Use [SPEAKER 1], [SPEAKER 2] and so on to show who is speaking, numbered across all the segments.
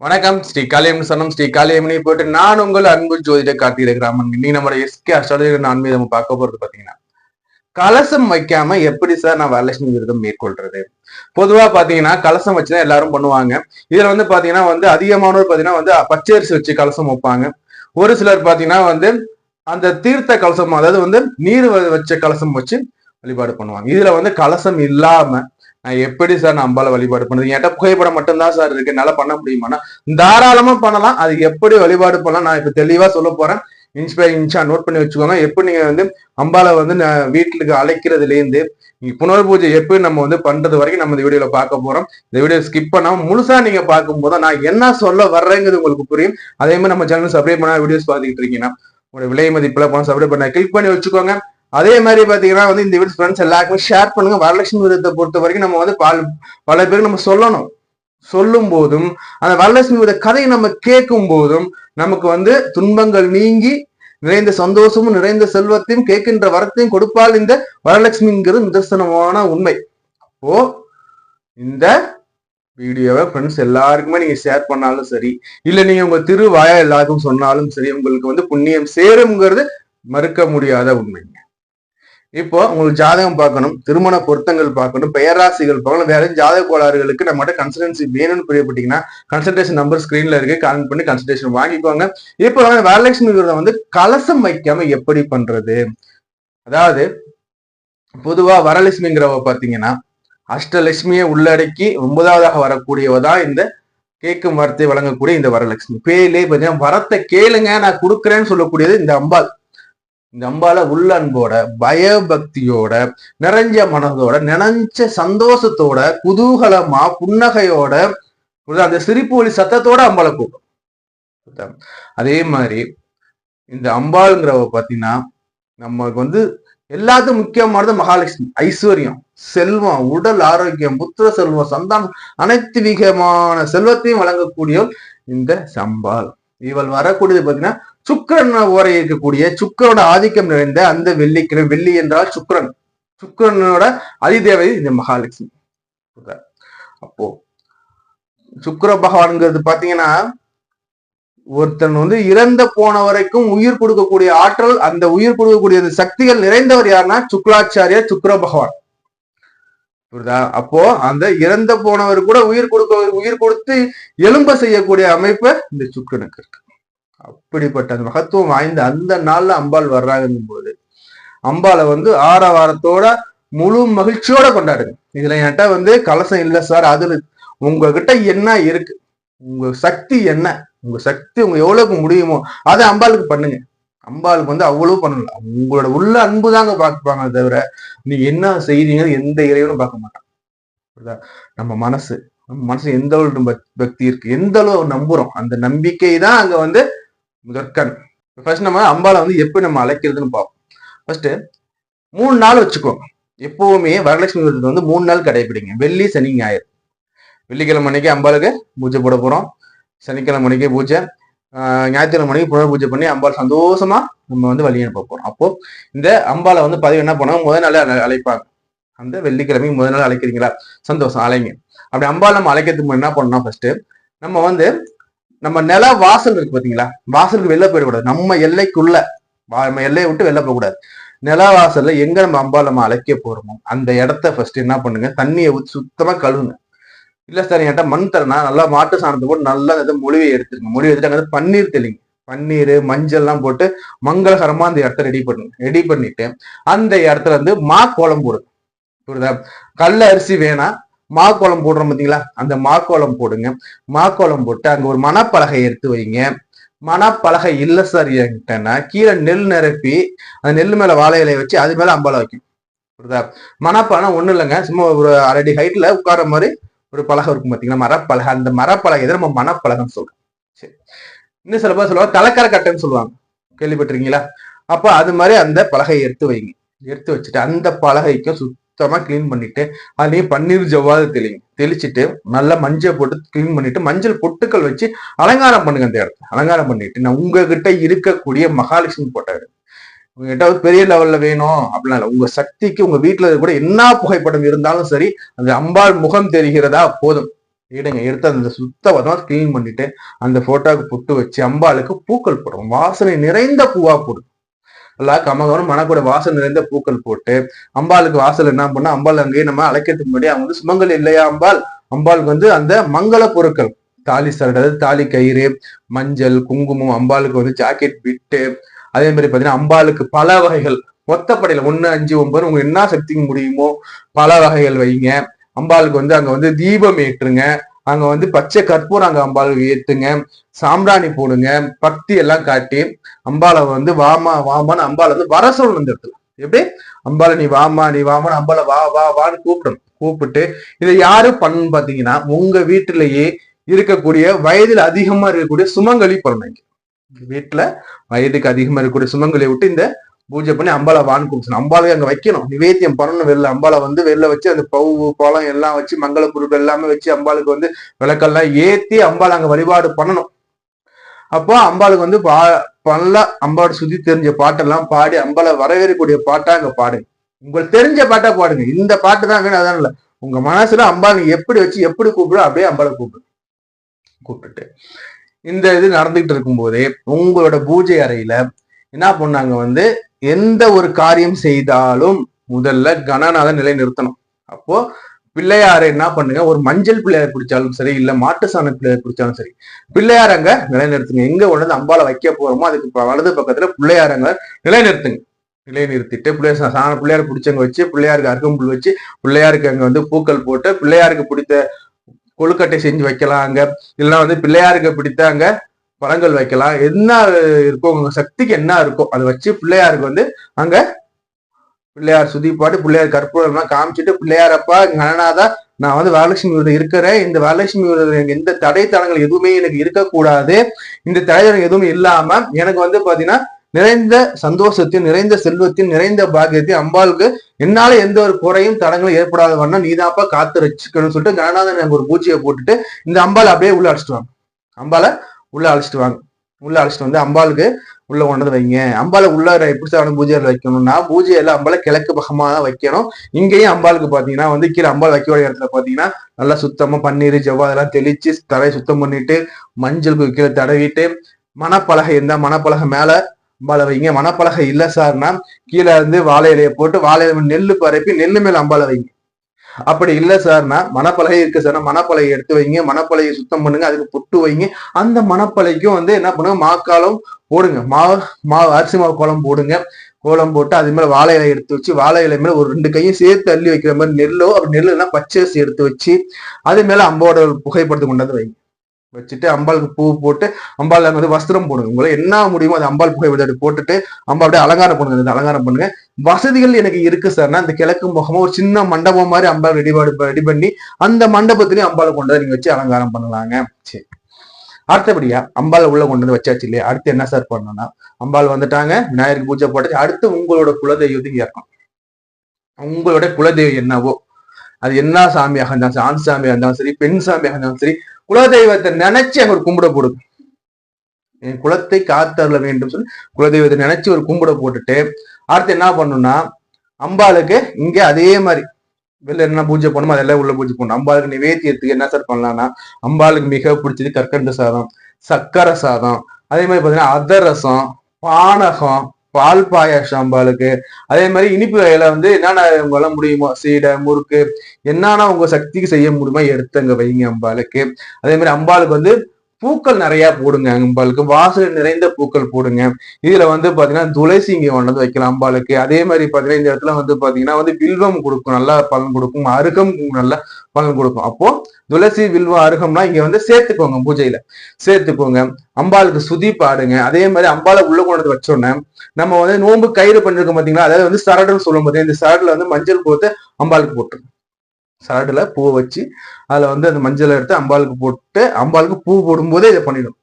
[SPEAKER 1] வணக்கம். ஸ்ரீ காளியம் சனம் ஸ்ரீ காளியம்மனை போட்டு நான் உங்கள் அன்பு ஜோதிட கார்த்திகை கிராமன் நீ நம்ம எஸ்கே அஸ்ட்ராலஜி ஆன்மீக நம்ம பார்க்க போறது பாத்தீங்கன்னா கலசம் வைக்காம எப்படி சார் நான் வரலட்சுமி விரதம் மேற்கொள்றது? பொதுவா பாத்தீங்கன்னா கலசம் வச்சுதான் எல்லாரும் பண்ணுவாங்க. இதுல வந்து பாத்தீங்கன்னா வந்து அதிகமானவர் பாத்தீங்கன்னா வந்து பச்சரிசி வச்சு கலசம் வைப்பாங்க. ஒரு சிலர் பாத்தீங்கன்னா வந்து அந்த தீர்த்த கலசம் அதாவது வந்து நீர் வச்ச கலசம் வச்சு வழிபாடு பண்ணுவாங்க. இதுல வந்து கலசம் இல்லாம நான் எப்படி சார் நான் அம்பால வழிபாடு பண்ணுறது என்கிட்ட புகைப்படம் மட்டும்தான் சார் இருக்கு. என்னால் பண்ண முடியுமானா தாராளமா பண்ணலாம். அது எப்படி வழிபாடு பண்ணலாம் நான் இப்ப தெளிவா சொல்ல போறேன். இன்ச் இன்ஷா இன்ச்சா நோட் பண்ணி வச்சுக்கோங்க. எப்படி நீங்க வந்து அம்பால வந்து நான் வீட்டுக்கு அழைக்கிறதுல இருந்து புனர் பூஜை எப்படி நம்ம வந்து பண்றது வரைக்கும் நம்ம இந்த வீடியோல பார்க்க போறோம். இந்த வீடியோ ஸ்கிப் பண்ணாம முழுசா நீங்க பார்க்கும்போது நான் என்ன சொல்ல வர்றேங்கிறது உங்களுக்கு புரியும். அதே மாதிரி நம்ம சேனல் சப்ஸ்கிரைப் பண்ணா வீடியோஸ் பார்த்துக்கிட்டு இருக்கீங்கன்னா உங்களோட விலை மதிப்புல பணம் சப்ஸ்கிரைப் பண்ண கிளிக் பண்ணி வச்சுக்கோங்க. அதே மாதிரி பாத்தீங்கன்னா வந்து இந்த வீடியோ ஃப்ரெண்ட்ஸ் எல்லாருக்குமே ஷேர் பண்ணுங்க. வரலட்சுமி விதத்தை பொறுத்த வரைக்கும் நம்ம வந்து பல பல பேருக்கு நம்ம சொல்லணும். சொல்லும் போதும் அந்த வரலட்சுமி வித கதையை நம்ம கேட்கும் போதும் நமக்கு வந்து துன்பங்கள் நீங்கி நிறைந்த சந்தோஷமும் நிறைந்த செல்வத்தையும் கேட்கின்ற வரத்தையும் கொடுப்பால் இந்த வரலட்சுமிங்கிறது நிதர்சனமான உண்மை. ஓ இந்த வீடியோவை ஃப்ரெண்ட்ஸ் எல்லாருக்குமே நீங்க ஷேர் பண்ணாலும் சரி இல்ல நீங்க உங்க திருவாயா எல்லாருக்கும் சொன்னாலும் சரி உங்களுக்கு வந்து புண்ணியம் சேருங்கிறது மறுக்க முடியாத உண்மைங்க. இப்போ உங்களுக்கு ஜாதகம் பார்க்கணும் திருமண பொருத்தங்கள் பார்க்கணும் பெயராசிகள் பார்க்கணும் வேற ஜாதக கோளாறுகளுக்கு நம்மகிட்ட கன்சல்டன்சி வேணும்னு புரியப்பட்டீங்கன்னா கன்சல்டேஷன் நம்பர் ஸ்கிரீன்ல இருக்கு கால் பண்ணி கன்சல்டேஷன் வாங்கிக்கோங்க. இப்போ வரலட்சுமி விரதம் வந்து கலசம் வைக்காம எப்படி பண்றது? அதாவது பொதுவா வரலட்சுமிங்கிறவ பாத்தீங்கன்னா அஷ்டலட்சுமியை உள்ளடக்கி ஒன்பதாவதாக வரக்கூடியவதான் இந்த கேட்கும் வார்த்தை வழங்கக்கூடிய இந்த வரலட்சுமி. பேலே பார்த்தீங்கன்னா வரத்தை கேளுங்க நான் கொடுக்குறேன்னு சொல்லக்கூடியது இந்த அம்பாள். இந்த அம்பால உள்ள அன்போட பயபக்தியோட நிறைஞ்ச மனதோட நினைஞ்ச சந்தோஷத்தோட குதூகலமா புன்னகையோட அந்த சிரிப்பு ஒளி சத்தத்தோட அம்பாளை கூப்பிடும். அதே மாதிரி இந்த அம்பாளுங்கிறவ பார்த்தீங்கன்னா நமக்கு வந்து எல்லாத்துக்கும் முக்கியமானது மகாலட்சுமி ஐஸ்வர்யம் செல்வம் உடல் ஆரோக்கியம் புத்திர செல்வம் சந்தானம் அனைத்து விதமான செல்வத்தையும் வழங்கக்கூடிய இந்த சம்பாள் இவள் வரக்கூடியது பார்த்தீங்கன்னா சுக்கிரன் ஓரை இருக்கக்கூடிய சுக்கிரனோட ஆதிக்கம் நிறைந்த அந்த வெள்ளிக்கிழமை வெள்ளி என்றால் சுக்கரன். சுக்கிரனோட அதிதேவை இந்த மகாலட்சுமி அப்போ சுக்கிர பகவான்ங்கிறது பாத்தீங்கன்னா ஒருத்தன் வந்து இறந்த போன வரைக்கும் உயிர் கொடுக்கக்கூடிய ஆற்றல் அந்த உயிர் கொடுக்கக்கூடிய அந்த சக்திகள் நிறைந்தவர் யாருன்னா சுக்லாச்சாரியர் சுக்கர பகவான். புரியுதா? அப்போ அந்த இறந்த போனவர் கூட உயிர் கொடுக்க உயிர் கொடுத்து எலும்ப செய்யக்கூடிய அமைப்பு இந்த சுக்கிரனுக்கு இருக்கு. அப்படிப்பட்ட அந்த மகத்துவம் வாய்ந்த அந்த நாள்ல அம்பாள் வர்றாங்கும் போது அம்பாளை வந்து ஆரவாரத்தோட முழு மகிழ்ச்சியோட கொண்டாடுங்க. இதுல என்கிட்ட வந்து கலசம் இல்லை சார் அதுல உங்ககிட்ட என்ன இருக்கு? உங்க சக்தி என்ன? உங்க சக்தி உங்க எவ்வளவுக்கு முடியுமோ அதை அம்பாளுக்கு பண்ணுங்க. அம்பாளுக்கு வந்து அவ்வளவு பண்ணல. உங்களோட உள்ள அன்பு தாங்க பார்ப்பாங்க தவிர நீங்க என்ன செய்றீங்க எந்த இறைவனும் பார்க்க மாட்டான். நம்ம மனசு. நம்ம மனசு எந்த அளவு பக்தி இருக்கு? எந்த அளவு நம்புறோம்? அந்த நம்பிக்கை தான் அங்க வந்து முதற்கண் ஃபர்ஸ்ட் நம்ம அம்பாளை வந்து எப்போ நம்ம அழைக்கிறதுன்னு பார்ப்போம். ஃபர்ஸ்ட் மூணு நாள் வச்சுக்கோங்க எப்பவுமே வரலட்சுமி விரதத்தை வந்து மூணு நாள் கடைபிடிங்க. வெள்ளி சனி ஞாயிறு. வெள்ளிக்கிழமை அன்னைக்கு அம்பாளுக்கு பூஜை போட போகிறோம் சனிக்கிழமை அன்னைக்கு பூஜை. ஞாயிற்றுக்கிழமை மணிக்கு புனர் பூஜை பண்ணி அம்பாள் சந்தோஷமா நம்ம வந்து வழி அனுப்ப போறோம். அப்போ இந்த அம்பாளை வந்து பதிவு என்ன பண்ணுவோம் முதல் நாள் அழைப்பாங்க. அந்த வெள்ளிக்கிழமை முதல் நாள் அழைக்கிறீங்களா? சந்தோஷம் அழைங்க. அப்படி அம்பாள் நம்ம அழைக்கிறதுக்கு முன்னாடி என்ன பண்ணணும் ஃபர்ஸ்ட் நம்ம வந்து நம்ம நில வாசல் இருக்கு பாத்தீங்களா? வாசலுக்கு வெளில போயிடக்கூடாது நம்ம எல்லைக்குள்ள வா- நம்ம எல்லையை விட்டு வெளில போகக்கூடாது நில வாசல்ல எங்க நம்ம அம்பாள் நம்ம அழைக்க போறோமோ அந்த இடத்த ஃபர்ஸ்ட் என்ன பண்ணுங்க? தண்ணியை ஊற்றி சுத்தமா கழுவுங்க. இல்ல சார் என்கிட்ட மண் தரனா நல்லா மாட்டு சாணத்தை போட்டு நல்லா அந்த மொழிவை எடுத்துருங்க மொழி எடுத்துட்டு அங்கே பன்னீர் தெளிங்க. பன்னீர் மஞ்சள் எல்லாம் போட்டு மங்களகரமா அந்த இடத்த ரெடி பண்ணுங்க ரெடி பண்ணிட்டு அந்த இடத்துல வந்து மா கோலம் போடுங்க. புரியுதா? கல்ல அரிசி வேணாம். மாக்கோலம் போடுறோம் பார்த்தீங்களா அந்த மாக்கோலம் போடுங்க. மா போட்டு அங்கே ஒரு மணப்பலகை எடுத்து வைங்க. மணப்பலகை இல்லை சார் என்கிட்டனா கீழே நெல் நிரப்பி அந்த நெல் மேலே வாழை இலையை வச்சு அது மேலே அம்பலம் வைக்கும். புரியுதா? மணப்பலகை ஒன்றும் இல்லைங்க. சும்மா ஒரு அரடி ஹைட்டில் உட்கார மாதிரி ஒரு பலகை இருக்கும் பார்த்தீங்கன்னா மரப்பலகை. அந்த மரப்பலகை தான் நம்ம மணப்பலகைன்னு சொல்கிறோம் சரி. இன்னும் சில பேர் சொல்லுவாங்க தலைக்கரை கட்டைன்னு சொல்லுவாங்க. கேள்விப்பட்டிருக்கீங்களா? அப்போ அது மாதிரி அந்த பலகையை எடுத்து வைங்க. எடுத்து வச்சுட்டு அந்த பலகைக்கும் சுத்தமா கிளீன் பண்ணிட்டு அதுலயே பன்னீர் ஜவ்வாது தெளிங்க தெளிச்சுட்டு நல்லா மஞ்சள் போட்டு கிளீன் பண்ணிட்டு மஞ்சள் பொட்டுக்கள் வச்சு அலங்காரம் பண்ணுங்க அந்த இடத்துல. அலங்காரம் பண்ணிட்டு நான் உங்ககிட்ட இருக்கக்கூடிய மகாலட்சுமி போட்டாரு உங்ககிட்ட பெரிய லெவல்ல வேணும் அப்படிலாம் இல்லை. உங்க சக்திக்கு உங்க வீட்டுல கூட என்ன புகைப்படம் இருந்தாலும் சரி அந்த அம்பாள் முகம் தெரிகிறதா போதும். எடுங்க. எடுத்து அந்த சுத்தமா கிளீன் பண்ணிட்டு அந்த போட்டோவுக்கு புட்டு வச்சு அம்பாளுக்கு பூக்கள் போடும் வாசனை நிறைந்த பூவா போடும் நல்லா கமகவனம் மனக்கூட வாசல் நிறைந்த பூக்கள் போட்டு அம்பாளுக்கு வாசல் என்ன பண்ணா அம்பாள் அங்கேயே நம்ம அழைக்கிறதுக்கு முன்னாடி அவங்க வந்து சுமங்கல் இல்லையா அம்பாள்? அம்பாளுக்கு வந்து அந்த மங்கள பொருட்கள் தாலி சரடு தாலி கயிறு மஞ்சள் குங்குமம் அம்பாளுக்கு வந்து ஜாக்கெட் பிட்டு அதே மாதிரி பாத்தீங்கன்னா அம்பாளுக்கு பல வகைகள் மொத்தப்படையில ஒண்ணு அஞ்சு ஒன்பது உங்களுக்கு என்ன சக்திக்கு முடியுமோ பல வகைகள் வைங்க. அம்பாளுக்கு வந்து அங்க வந்து தீபம் ஏற்றுங்க. அங்க வந்து பச்சை கற்பூரம் அங்க அம்பாளுக்கு ஏத்துங்க சாம்பிராணி போடுங்க பக்தி எல்லாம் காட்டி அம்பாளை வந்து வாமா வாமான்னு அம்பாளை வந்து வர சொல்லணும் இந்த இடத்துல. எப்படி? அம்பாளை நீ வாமா நீ வாமான்னு அம்பாளை வா வா வான்னு கூப்பிடணும் கூப்பிட்டு இதை யாரு பண்ணணும் பாத்தீங்கன்னா உங்க வீட்டிலேயே இருக்கக்கூடிய வயதில் அதிகமா இருக்கக்கூடிய சுமங்கலி பண்ணணும் வீட்டுல வயதுக்கு அதிகமா இருக்கக்கூடிய சுமங்கலியை விட்டு இந்த பூஜை பண்ணி அம்பாலை வான் குடிச்சணும் அம்பாலை அங்க வைக்கணும். நிவேத்தியம் பண்ணணும் வெளில. அம்பாலை வந்து வெளில வச்சு அந்த பவு பழம் எல்லாம் வச்சு மங்கள பொருட்கள் எல்லாமே வச்சு அம்பாளுக்கு வந்து விளக்கெல்லாம் ஏத்தி அம்பாள் அங்க வழிபாடு பண்ணணும். அப்போ அம்பாளுக்கு வந்து பா பல்ல அம்பாடு சுத்தி தெரிஞ்ச பாட்டெல்லாம் பாடி அம்பாலை வரவேற்கக்கூடிய பாட்டா அங்க பாடுங்க உங்களுக்கு தெரிஞ்ச பாட்டா பாடுங்க. இந்த பாட்டு தான் வேணும். அதான் இல்ல. உங்க மனசுல அம்பாள் எப்படி வச்சு எப்படி கூப்பிடும் அப்படியே அம்பாலை கூப்பிடு. கூப்பிட்டுட்டு இந்த இது நடந்துகிட்டு இருக்கும் போதே உங்களோட பூஜை அறையில என்ன பண்ணாங்க வந்து எந்த ஒரு காரியம் செய்தாலும் முதல்ல கணநாத நிலை நிறுத்தணும் அப்போ பிள்ளையாரை என்ன பண்ணுங்க? ஒரு மஞ்சள் பிள்ளையார் பிடிச்சாலும் சரி இல்ல மாட்டு சாண பிள்ளையார் பிடிச்சாலும் சரி பிள்ளையார் அங்க நிலைநிறுத்துங்க. எங்க உடனே அம்பால வைக்க போறோமோ அதுக்கு வலது பக்கத்துல பிள்ளையார் அங்க நிலைநிறுத்துங்க. நிலைநிறுத்திட்டு பிள்ளையார் சாண பிள்ளையார் பிடிச்சவங்க வச்சு பிள்ளையாருக்கு அருகம்புல் வச்சு பிள்ளையாருக்கு அங்க வந்து பூக்கள் போட்டு பிள்ளையாருக்கு பிடித்த கொழுக்கட்டை செஞ்சு வைக்கலாம் அங்க இல்லைன்னா வந்து பிள்ளையாருக்கு பிடித்த அங்க பழங்கள் வைக்கலாம். என்ன இருக்கோ உங்க சக்திக்கு என்ன இருக்கோ அதை வச்சு பிள்ளையாருக்கு வந்து அங்க பிள்ளையார் சுதி பாட்டு பிள்ளையார் கற்பூரம்லாம் காமிச்சிட்டு பிள்ளையாரப்பா கணநாதா நான் வந்து வரலட்சுமி விரதம் இருக்கிறேன். இந்த வரலட்சுமி விரதம் எனக்கு எந்த தடை தடங்கள் எதுவுமே எனக்கு இருக்கக்கூடாது. இந்த தடை தடங்கள் எதுவுமே இல்லாம எனக்கு வந்து பாத்தீங்கன்னா நிறைந்த சந்தோஷத்தையும் நிறைந்த செல்வத்தையும் நிறைந்த பாக்கியத்தையும் அம்பாளுக்கு என்னால எந்த ஒரு குறையும் தடங்களும் ஏற்படாத வண்ணம் நீதாப்பா காத்து ரசிக்கணும்னு சொல்லிட்டு கணநாதன் ஒரு பூச்சியை போட்டுட்டு இந்த அம்பாலை அப்படியே உள்ள அடிச்சிட்டு வாங்க அம்பாலை உள்ள அழைச்சிட்டு வாங்க. உள்ள அழைச்சிட்டு வந்து அம்பாளுக்கு உள்ள கொண்டது வைங்க. அம்பால உள்ள எப்படி சாப்பிட பூஜையில் வைக்கணும்னா எல்லாம் அம்பால கிழக்கு பக்கமா தான் வைக்கணும். இங்கேயும் அம்பாளுக்கு பாத்தீங்கன்னா வந்து கீழே அம்பாள் வைக்க வேண்டிய இடத்துல பாத்தீங்கன்னா நல்லா சுத்தமா பன்னீர் ஜவ்வா அதெல்லாம் தெளிச்சு தரையை சுத்தம் பண்ணிட்டு மஞ்சள் கீழே தடவிட்டு மணப்பலகை இருந்தா மணப்பலகை மேல அம்பாலை வைங்க. மணப்பலகை இல்ல சார்னா கீழே இருந்து வாழை இலையை போட்டு வாழை நெல்லு பரப்பி நெல்லு மேல அம்பாலை வைங்க. அப்படி இல்ல சார்னா மணப்பலகை இருக்கு சார்னா மணப்பலகை எடுத்து வைங்க மணப்பலகையை சுத்தம் பண்ணுங்க அதுக்கு புட்டு வைங்க. அந்த மணப்பலைக்கும் வந்து என்ன பண்ணுங்க மாக்காலம் போடுங்க. மாவு மாவு அரிசி மாவு கோலம் போடுங்க. கோலம் போட்டு அது மேல வாழை இலை எடுத்து வச்சு வாழை இலை மேல ஒரு ரெண்டு கையும் சேர்த்து அள்ளி வைக்கிற மாதிரி நெல்லோ அப்படி நெல்லுனா பச்சரிசி எடுத்து வச்சு அது மேல அம்போட புகைப்படத்தை கொண்டாந்து வைங்க. வச்சுட்டு அம்பாளுக்கு பூ போட்டு அம்பாள் வந்து வஸ்திரம் போடுங்க. உங்களை என்ன முடியுமோ அது அம்பாள் புகை விளையாட்டு போட்டுட்டு அம்பாள் அப்படியே அலங்காரம் பண்ணுங்க அந்த அலங்காரம் பண்ணுங்க. வசதிகள் எனக்கு இருக்கு சார்னா அந்த கிழக்கு முகமா ஒரு சின்ன மண்டபம் மாதிரி அம்பாள் ரெடிபாடு ரெடி பண்ணி அந்த மண்டபத்திலையும் அம்பாளை கொண்டு வந்து நீங்க வச்சு அலங்காரம் பண்ணலாங்க. சரி. அடுத்தபடியா அம்பாள் உள்ள கொண்டு வந்து வச்சாச்சு இல்லையா? அடுத்து என்ன சார் பண்ணணும்னா அம்பாள் வந்துட்டாங்க விநாயகருக்கு பூஜை போட்டாச்சு. அடுத்து உங்களோட குலதெய்வத்துக்கு இறக்கும் உங்களோட குலதெய்வம் என்னவோ அது என்ன சாமியாக இருந்தாலும் சரி ஆண் சாமியாக இருந்தாலும் சரி பெண் சாமியாக இருந்தாலும் சரி குலதெய்வத்தை நினைச்சு அங்க ஒரு கும்பிட போடுது என் குலத்தை காத்தரல வேண்டும் சொல்லி குலதெய்வத்தை நினைச்சு ஒரு கும்பிட போட்டுட்டு அடுத்து என்ன பண்ணணும்னா அம்பாளுக்கு இங்க அதே மாதிரி வெளில என்ன பூஜை பண்ணுமோ அதெல்லாம் உள்ள பூஜை பண்ணணும். அம்பாளுக்கு நிவேத்தியத்துக்கு என்ன சார் பண்ணலாம்னா அம்பாளுக்கு மிக பிடிச்சது கற்கண்டு சாதம் சக்கரை சாதம் அதே மாதிரி பார்த்தீங்கன்னா அதரசம் பானகம் பால் பாயாசம் அம்பாளுக்கு. அதே மாதிரி இனிப்பு வகையில வந்து என்னென்ன உங்களால் முடியுமோ சீடை முறுக்கு என்னென்ன உங்க சக்திக்கு செய்ய முடியுமோ எடுத்து அங்க வைங்க அம்பாளுக்கு. அதே மாதிரி அம்பாளுக்கு வந்து பூக்கள் நிறைய போடுங்க அம்பாளுக்கு. வாசல் நிறைந்த பூக்கள் போடுங்க. இதுல வந்து பாத்தீங்கன்னா துளசி இங்க கொண்டு வைக்கலாம் அம்பாளுக்கு. அதே மாதிரி பாத்தீங்கன்னா இந்த இடத்துல வந்து பாத்தீங்கன்னா வந்து வில்வம் கொடுக்கும். நல்லா பலன் கொடுக்கும். அருகம் நல்ல பலன் கொடுக்கும். அப்போ துளசி வில்வம் அருகம்னா இங்க வந்து சேர்த்துக்கோங்க பூஜையில. சேர்த்துக்கோங்க. அம்பாளுக்கு சுதி பாடுங்க. அதே மாதிரி அம்பாளை உள்ள கொண்டு வச்சோன்னே நம்ம வந்து நோன்பு கயிறு பண்ணிருக்கோம் பாத்தீங்களா? அதாவது வந்து சரடுன்னு சொல்லும் போது இந்த சரடுல வந்து மஞ்சள் போட்டு அம்பாளுக்கு போட்டுருங்க. சரடில் பூவை வச்சு அதில் வந்து அந்த மஞ்சளை எடுத்து அம்பாளுக்கு போட்டு அம்பாளுக்கு பூ போடும்போதே இதை பண்ணிடும்.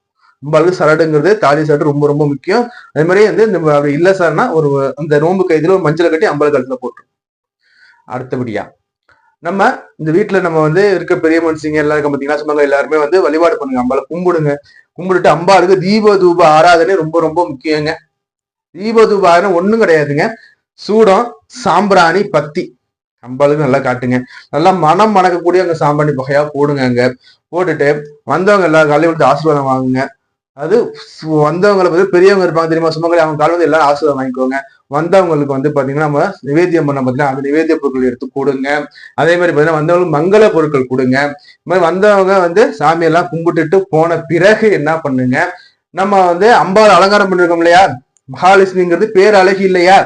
[SPEAKER 1] அம்பாளுக்கு சரடுங்கிறது தாலி சரடு ரொம்ப ரொம்ப முக்கியம். அதே மாதிரி வந்து இந்த அப்படி இல்லை சார்னா ஒரு அந்த நோம்பு கைதில் ஒரு மஞ்சளை கட்டி அம்பாள் கழுத்தில் போட்டுரும். அடுத்தபடியா நம்ம இந்த வீட்டில் நம்ம வந்து இருக்க பெரிய மனுஷங்க எல்லாருக்கும் பார்த்தீங்கன்னா சொன்னாங்க எல்லாருமே வந்து வழிபாடு பண்ணுங்க. அம்பாளை கும்பிடுங்க. கும்பிட்டு அம்பாளுக்கு தீப தூப ஆராதனை ரொம்ப ரொம்ப முக்கியங்க. தீப தூப ஆராதனை ஒன்றும் கிடையாதுங்க. சூடம் சாம்பிராணி பத்தி. அம்பாளுக்கு நல்லா காட்டுங்க. நல்லா மனம் மணக்கக்கூடிய அங்கே சாம்பாணி பகையா போடுங்க அங்க. போட்டுட்டு வந்தவங்க எல்லா காலையும் வந்து ஆசீர்வாதம் வாங்குங்க. அது வந்தவங்களை வந்து பெரியவங்க இருப்பாங்க தெரியுமா? சுமங்கலி அவங்க கால வந்து எல்லாரும் ஆசீர்வாதம் வாங்கிக்கோங்க. வந்தவங்களுக்கு வந்து பாத்தீங்கன்னா நம்ம நிவேத்தியம் பண்ண பாத்தீங்கன்னா அந்த நிவேத்திய பொருட்கள் எடுத்து கொடுங்க. அதே மாதிரி பாத்தீங்கன்னா வந்தவங்களுக்கு மங்கள பொருட்கள் கொடுங்க. இந்த மாதிரி வந்தவங்க வந்து சாமியெல்லாம் கும்பிட்டுட்டு போன பிறகு என்ன பண்ணுங்க? நம்ம வந்து அம்பாள் அலங்காரம் பண்ணிருக்கோம் இல்லையா? மகாலட்சுமிங்கிறது பேர் அழகு இல்லையா?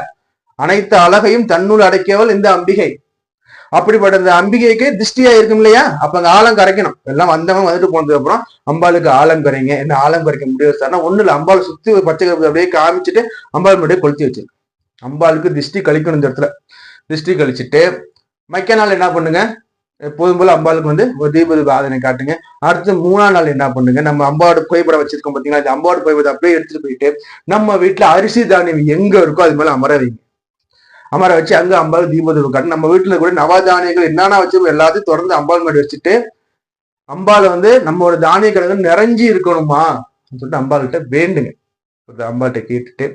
[SPEAKER 1] அனைத்து அழகையும் தன்னுள் அடைக்கவள் இந்த அம்பிகை. அப்படிப்பட்ட அம்பிகைக்கு திருஷ்டியா இருக்கும் இல்லையா? அப்ப அங்க ஆழம் கரைக்கணும். எல்லாம் வந்தவங்க வந்துட்டு போனதுக்கு அப்புறம் அம்பாளுக்கு ஆழம் கரைங்க. என்ன ஆழம் கரைக்க முடியாது சார்னா ஒண்ணு இல்ல. அம்பாள் சுத்தி ஒரு பச்சை கருப்பு அப்படியே காமிச்சிட்டு அம்பாள் முன்னாடியே கொளுத்தி வச்சு அம்பாளுக்கு திருஷ்டி கழிக்கணும் இந்த இடத்துல. திருஷ்டி கழிச்சிட்டு மைக்க நாள் என்ன பண்ணுங்க? எப்போதும் போல அம்பாளுக்கு வந்து ஒரு தீப ஆதனை காட்டுங்க. அடுத்து மூணாம் நாள் என்ன பண்ணுங்க? நம்ம அம்பாவோட புகைப்படம் வச்சிருக்கோம் பாத்தீங்கன்னா இந்த அம்பாவோட புகைப்படம் அப்படியே எடுத்துட்டு போயிட்டு நம்ம வீட்டுல அரிசி தானியம் எங்க இருக்கோ அது மேல அமர வைங்க. அமர வச்சு அங்க அம்பாள் தீப தீபம் காட்டு நம்ம வீட்டுல கூட நவதானியங்கள் என்னென்ன வச்சு எல்லாத்தையும் தொடர்ந்து அம்பாள் மாடி வச்சுட்டு அம்பாள் வந்து நம்மளோட தானிய கிழங்கு நிறைஞ்சி இருக்கணுமா அப்படின்னு சொல்லிட்டு அம்பாள்கிட்ட வேண்டுங்க. அம்பாள்கிட்ட கேட்டுட்டு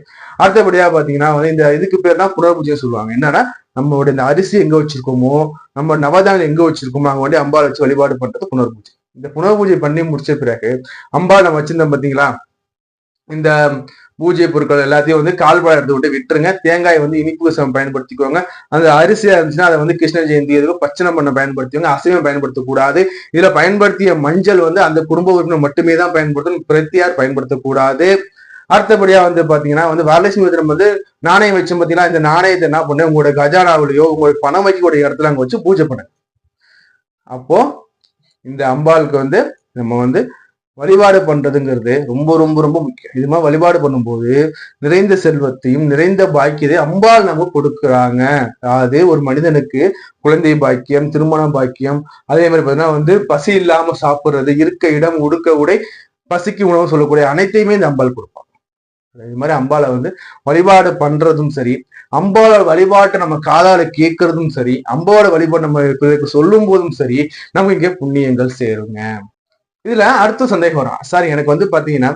[SPEAKER 1] அடுத்தபடியா பாத்தீங்கன்னா வந்து இந்த இதுக்கு பேர் தான் புனர்பூஜை சொல்லுவாங்க. என்னன்னா நம்மளோட இந்த அரிசி எங்க வச்சிருக்கோமோ நம்ம நவதானியம் எங்க வச்சிருக்கோமோ அங்க வந்து அம்பாள் வச்சு வழிபாடு பண்றது புனர்பூஜை இந்த புனர்பூஜை பண்ணி முடிச்ச பிறகு அம்பாள் நம்ம வச்சிருந்தோம் பாத்தீங்களா இந்த பூஜை பொருட்கள் எல்லாத்தையும் வந்து கால்பழம் எடுத்து விட்டு விட்டுருங்க. தேங்காய் வந்து இனிப்பு சமம் பயன்படுத்திக்கோங்க. அந்த அரிசியா இருந்துச்சுன்னா அதை வந்து கிருஷ்ண ஜெயந்தி எதுக்கு பச்சனம் பண்ண பயன்படுத்திக்கோங்க. அசைவம் பயன்படுத்தக்கூடாது. இதுல பயன்படுத்திய மஞ்சள் வந்து அந்த குடும்ப உறுப்பினர் மட்டுமே தான் பயன்படுத்தணும். பிரத்தியார் பயன்படுத்தக்கூடாது. அடுத்தபடியா வந்து பாத்தீங்கன்னா வந்து வரலட்சுமி தினம் வந்து நாணயம் வச்சு பாத்தீங்கன்னா இந்த நாணயத்தை என்ன பண்ணு உங்களோட கஜானாவிலையோ உங்களோட பணம் வைக்கக்கூடிய இடத்துல அங்க வச்சு பூஜை பண்ணுங்க. அப்போ இந்த அம்பாளுக்கு வந்து நம்ம வந்து வழிபாடு பண்றதுங்கிறது ரொம்ப ரொம்ப ரொம்ப முக்கியம். இது மாதிரி வழிபாடு பண்ணும்போது நிறைந்த செல்வத்தையும் நிறைந்த பாக்கியத்தை அம்பாள் நம்ம கொடுக்குறாங்க. அதாவது ஒரு மனிதனுக்கு குழந்தை பாக்கியம் திருமண பாக்கியம் அதே மாதிரி பார்த்தீங்கன்னா வந்து பசி இல்லாம சாப்பிடுறது இருக்க இடம் உடுக்க உடை பசிக்கு உணவு சொல்லக்கூடிய அனைத்தையுமே இந்த அம்பாள் கொடுப்பாங்க. இது மாதிரி அம்பாளை வந்து வழிபாடு பண்றதும் சரி அம்பாளோட வழிபாட்டை நம்ம காதால கேட்கறதும் சரி அம்பாவோட வழிபாடு நம்ம சொல்லும் போதும் சரி நமக்கு இங்கே புண்ணியங்கள் சேருங்க. இதுல அடுத்த சந்தேகம் வரும். சார் எனக்கு வந்து பாத்தீங்கன்னா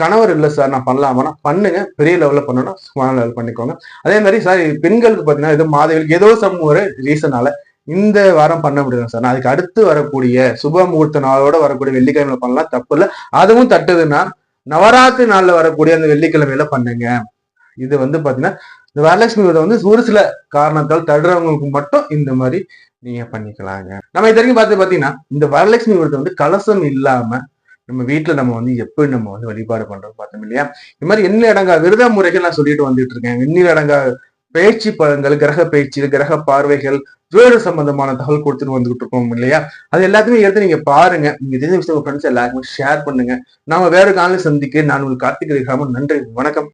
[SPEAKER 1] கணவர் இல்லை சார் நான் பண்ணலாமா? பண்ணுங்க. பெரிய லெவல்ல பண்ணணும் ஸ்மால் லெவல் பண்ணிக்கோங்க. அதே மாதிரி சார் பெண்களுக்கு பாத்தீங்கன்னா ஏதோ மாதவிகளுக்கு ஏதோ சம் ஒரு ரீசனால இந்த வாரம் பண்ண முடியும் சார். நான் அதுக்கு அடுத்து வரக்கூடிய சுப முகூர்த்த நாளோட வரக்கூடிய வெள்ளிக்கிழமையில பண்ணலாம். தப்பு இல்லை. அதுவும் தட்டுதுன்னா நவராத்திரி நாள்ல வரக்கூடிய அந்த வெள்ளிக்கிழமையில பண்ணுங்க. இது வந்து பாத்தீங்கன்னா இந்த வரலட்சுமி விரதம் வந்து ஒரு சில காரணத்தால் தடுறவங்களுக்கு மட்டும் இந்த மாதிரி நீங்க பண்ணிக்கலாங்க. நம்ம இது வரைக்கும் பார்த்து பாத்தீங்கன்னா இந்த வரலட்சுமி விரதம் வந்து கலசம் இல்லாம நம்ம வீட்டுல நம்ம வந்து எப்படி நம்ம வந்து வழிபாடு பண்றோம் பார்த்தோம் இல்லையா? இது மாதிரி என்ன இடங்கா விரத முறைகள் நான் சொல்லிட்டு வந்துட்டு இருக்கேன். எண்ணில் அடங்கா பேச்சு பழங்கள் கிரக பேச்சு கிரக பார்வைகள் ஜோதிட சம்பந்தமான தகவல் கொடுத்துட்டு வந்துகிட்டு இருக்கோம் இல்லையா? அது எல்லாத்தையுமே எடுத்து நீங்க பாருங்க. நீங்க தெரிஞ்ச விஷயம் ஃப்ரெண்ட்ஸ் எல்லாருக்குமே ஷேர் பண்ணுங்க. நாம வேற காலையில் சந்திக்க நான் உங்களுக்கு கார்த்திகை ராமன் நன்றி. வணக்கம்.